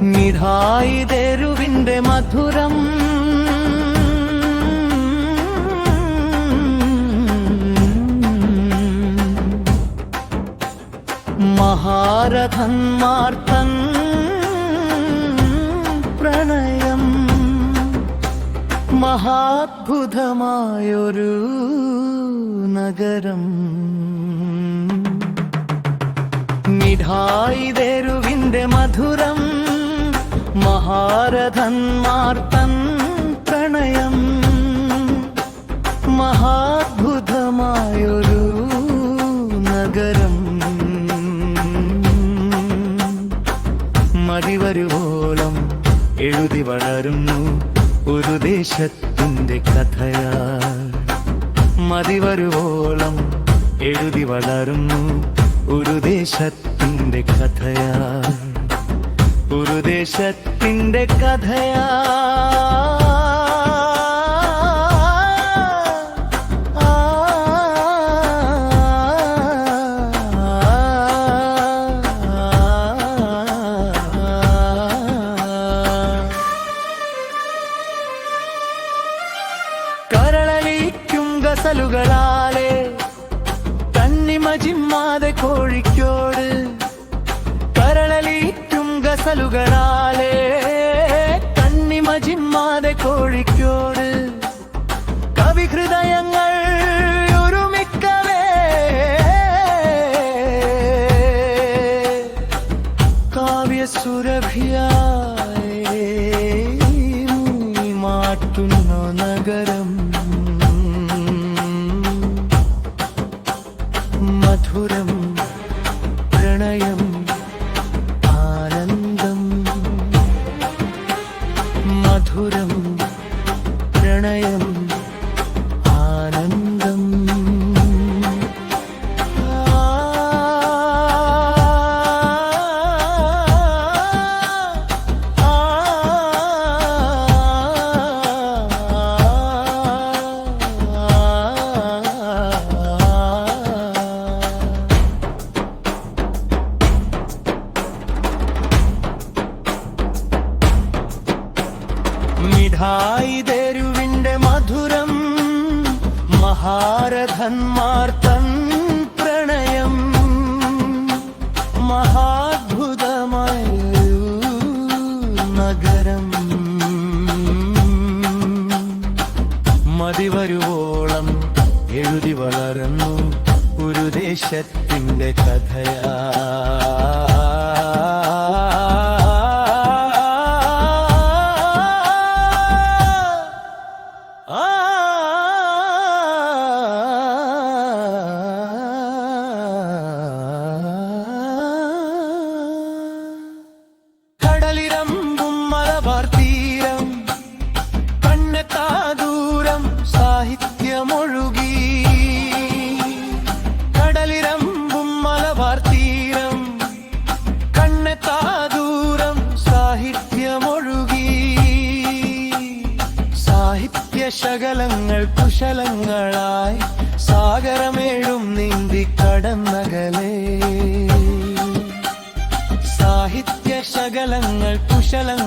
മിഠായി തെരുവിന്റെ മധുരം. മഹാരഥന്മാർത്തൻ പ്രണയം. മഹാത്ഭുതമായൊരു നഗരം. മിഠായി തെരുവിന്റെ മധുരം. മഹാരഥന്മാർ തൻ പ്രണയം മഹാത്ഭുതമായൊരു നഗരം. മതിവരുവോളം എഴുതി വളരുന്നു ഒരു ദേശത്തിന്റെ കഥയാ മതിവരുവോളം എഴുതി വളരുന്നു ഒരു ദേശത്തിന്റെ കഥയാ ഒരു ദേശത്തിന്റെ കഥയാ. കരളലിക്കും ഗസലുകളാലെ കണ്ണിമജിമ്മാതെ കോഴിക്കോട്. കരളലിക്കും കണ്ണിമ കണ്ണിമജിമ്മാതെ കോഴിക്കോട്. കവിഹൃദയങ്ങൾ ഒരുമിക്കവേ. കാവ്യസുരഭിയായി മാറ്റുന്നു നഗരം. മിഠായി തെരുവിന്റെ മധുരം മഹാരഥന്മാർ തൻ പ്രണയം. മഹാത്ഭുതമായ നഗരം. മതിവരുവോളം എഴുതി വളർന്നു ഒരു ദേശത്തിന്റെ കഥയാ. സാഹിത്യമൊഴുകി. കടലിരമ്പും മലബാർ തീരം കണ്ണെത്താ ദൂരം സാഹിത്യമൊഴുകി. സാഹിത്യ ശകലങ്ങൾ കുശലങ്ങളായി സാഗരമേഴും നീന്തി കടന്നകലേ. സാഹിത്യ ശകലങ്ങൾ കുശലങ്ങളായി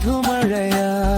മധുമഴയായി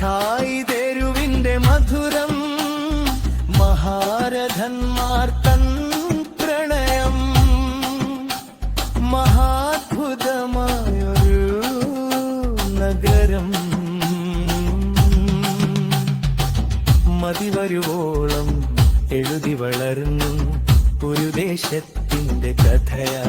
മിഠായി തേരുവിന്റെ മധുരം മഹാരഥന്മാർ തൻ പ്രണയം. മഹാത്ഭുതമായൊരു നഗരം. മതിവരുവോളം എഴുതി വളർന്നു ഒരു ദേശത്തിന്റെ കഥയാ.